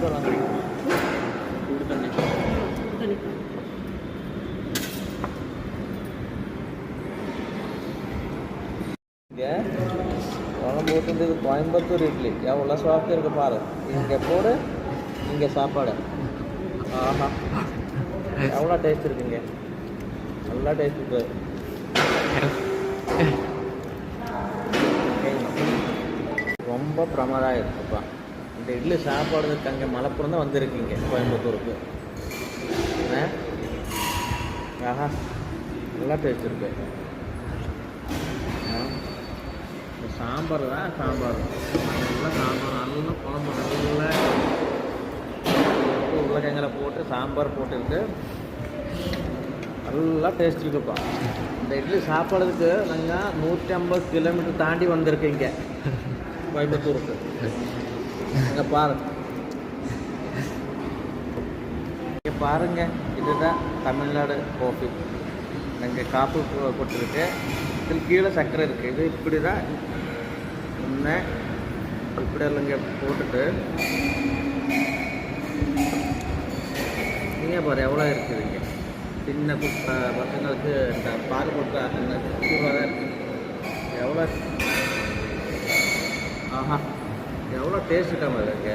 கூட குழம்பு ஊற்றுறது கோயம்புத்தூர் இட்லி. எவ்வளோ சாப்பிட்டு இருக்கு? பாரு இங்கே போடு. இங்கே சாப்பாடு ஆஹா. எவ்வளோ டேஸ்ட் இருக்குங்க நல்லா டேஸ்ட் இருக்கு ரொம்ப பிரமாதம் இருக்குப்பா இந்த இட்லி சாப்பாடு அங்கே மலப்புறம் தான் வந்திருக்கீங்க கோயம்புத்தூருக்கு. ஆஹா நல்லா டேஸ்ட் இருக்கு. சாம்பார் தான் சாம்பார். நல்லா சாம்பார் நல்லா குழம்பு நல்லா உருளைக்கிழங்குல போட்டு சாம்பார் போட்டுருக்கு நல்லா டேஸ்ட் இருக்குப்பா. இந்த இட்லி சாப்பிட்றதுக்கு நாங்கள் நூற்றி ஐம்பது கிலோமீட்டர் தாண்டி வந்திருக்கீங்க கோயம்புத்தூருக்கு. இங்கே பாருங்க இங்கே பாருங்க இதுதான் தமிழ்நாடு காஃபி இங்கே காப்பு போ- இதில் கீழே சர்க்கரை இருக்குது இது இப்படி தான் ஒன்று இப்படி இல்லைங்க இங்கே போட்டுட்டு. நீங்கள் பாரு எவ்வளோ இருக்குது இங்கே. சின்ன குப்ப பசங்களுக்கு இந்த பால் கொடுத்தா அந்த தான் இருக்குது எவ்வளோ ஆஹா. எவ்வளோ டேஸ்ட் இருக்காமல் இருக்கு?